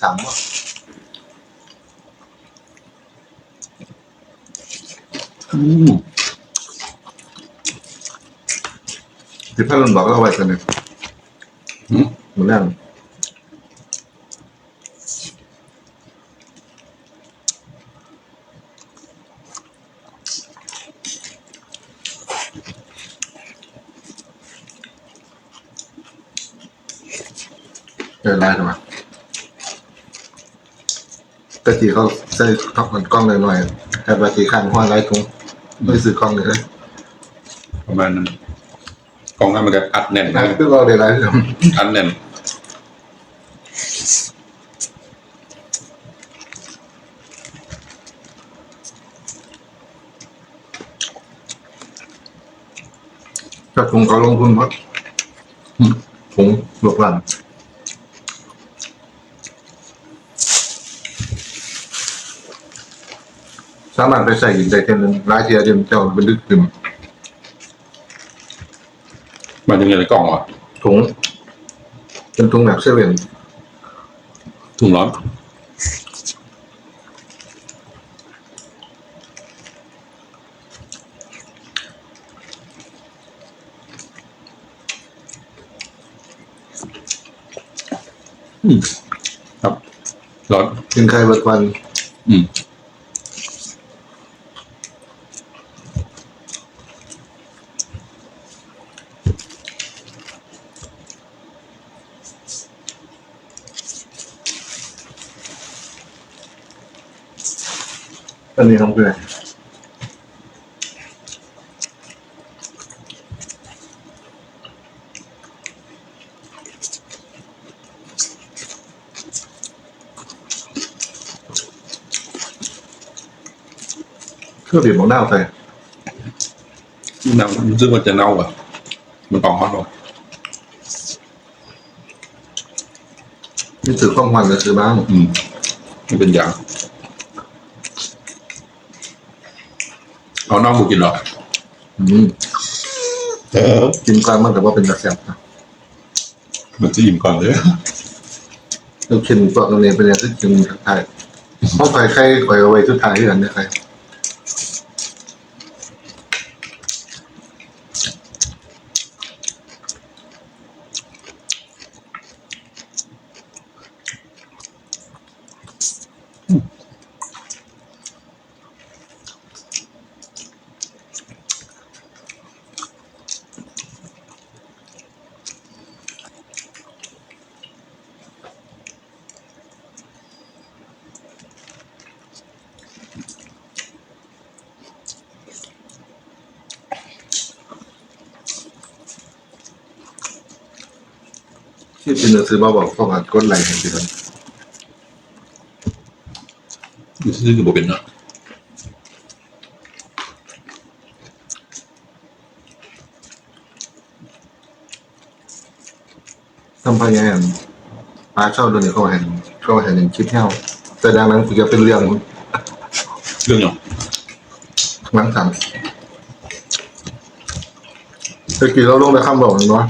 สามว่ะอืมที่พ่อรุนบอกก็เอาไว้กันเนี่ยอืมเหมือนนั่นเจอไรทำไม ตะกี้เขาใส่ท็อปมันกล้องหน่อยๆแต่บางทีข้างห้อยไรตรงไม่ซื้อกล้องเลยเลยประมาณนั้นกองนั้นมันก็อัดแน่นนะนะคือเราได้ไรทำอัดแน่นจากถุงเขาลงทุนหมดถุงหลวกหลัง สามารถไปใส่หินได้เท่านึงร้ายเทียเดียมเจ้าเป็นลึกขึ้นมาถึงในกล่องวะถุงเป็นถุงแบบเซเว่นถุงร้อนอืมครับร้อนกินไข่เบิดวัน อืม อันนี้ของเพื่อนเครื่องบีบของหน้าใส่เน่ารู้สึกว่าจะ เน่าอะมันต้องฮอตหรอนี่ถือข้องวันก็คือบ้างอืมไม่เป็นอย่างเอาเน่าบุกินหรออืมเออกินกลางมันแต่ว่าเป็นกระแสบนะมันจะอิ่มก่อนเลยเรากินตัวเราเนี่ยเป็นอย่างที่กินไทยเพราะไข่ไข่ไข่เอาไว้ทุกทายที่กันเนี่ยไข่ ที่เป็นหนังสือมาบอกข้อความกดไลค์ให้ดีกันรู้สึกจะบอกเป็นเนาะทำพยายามปลาชอบโดนเขาเห็นเขาเห็นในคลิปเที่ยวแต่ดังนั้นจะเป็นเรื่องเรื่องเนาะมั้งสามตะกี้เราลงในคำบอกเนาะ